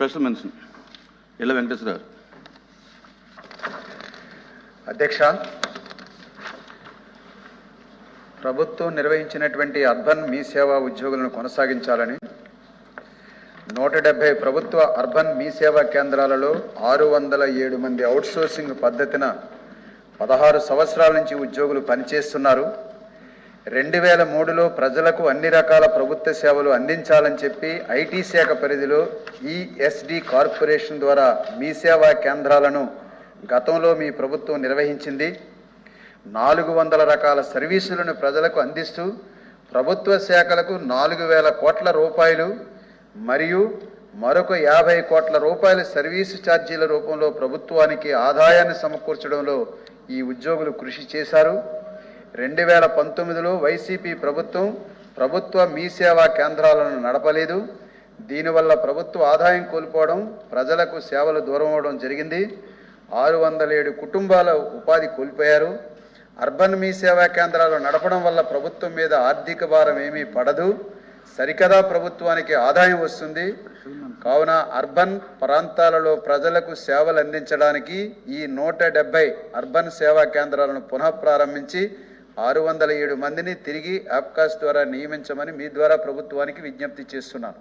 Special mention. ఇళ్ళ వెంకటేశ్వర గారు. అధ్యక్ష ప్రభుత్వం నిర్వహించినటువంటి అర్బన్ మీ సేవా ఉద్యోగులను కొనసాగించాలని నూట డెబ్బై ప్రభుత్వ అర్బన్ మీ సేవా కేంద్రాలలో ఆరు వందల ఏడు మంది అవుట్సోర్సింగ్ పద్ధతిన పదహారు సంవత్సరాల నుంచి ఉద్యోగులు పనిచేస్తున్నారు. రెండు వేల మూడులో ప్రజలకు అన్ని రకాల ప్రభుత్వ సేవలు అందించాలని చెప్పి ఐటీ శాఖ పరిధిలో ఈఎస్డి కార్పొరేషన్ ద్వారా మీ సేవా కేంద్రాలను గతంలో మీ ప్రభుత్వం నిర్వహించింది. నాలుగు వందల రకాల సర్వీసులను ప్రజలకు అందిస్తూ ప్రభుత్వ శాఖలకు నాలుగు వేల కోట్ల రూపాయలు మరియు మరొక యాభై కోట్ల రూపాయల సర్వీసు ఛార్జీల రూపంలో ప్రభుత్వానికి ఆదాయాన్ని సమకూర్చడంలో ఈ ఉద్యోగులు కృషి చేశారు. రెండు వేల పంతొమ్మిదిలో వైసీపీ ప్రభుత్వం ప్రభుత్వ మీ సేవా కేంద్రాలను నడపలేదు. దీనివల్ల ప్రభుత్వ ఆదాయం కోల్పోవడం ప్రజలకు సేవలు దూరం అవడం జరిగింది. ఆరు వందల ఏడు కుటుంబాల ఉపాధి కోల్పోయారు. అర్బన్ మీ సేవా కేంద్రాలు నడపడం వల్ల ప్రభుత్వం మీద ఆర్థిక భారం ఏమీ పడదు. సరికదా ప్రభుత్వానికి ఆదాయం వస్తుంది. కావున అర్బన్ ప్రాంతాలలో ప్రజలకు సేవలు అందించడానికి ఈ నూట డెబ్బై అర్బన్ సేవా కేంద్రాలను పునః ప్రారంభించి ఆరు వందల ఏడు మందిని తిరిగి ఆప్కాస్ ద్వారా నియమించమని మీ ద్వారా ప్రభుత్వానికి విజ్ఞప్తి చేస్తున్నాను.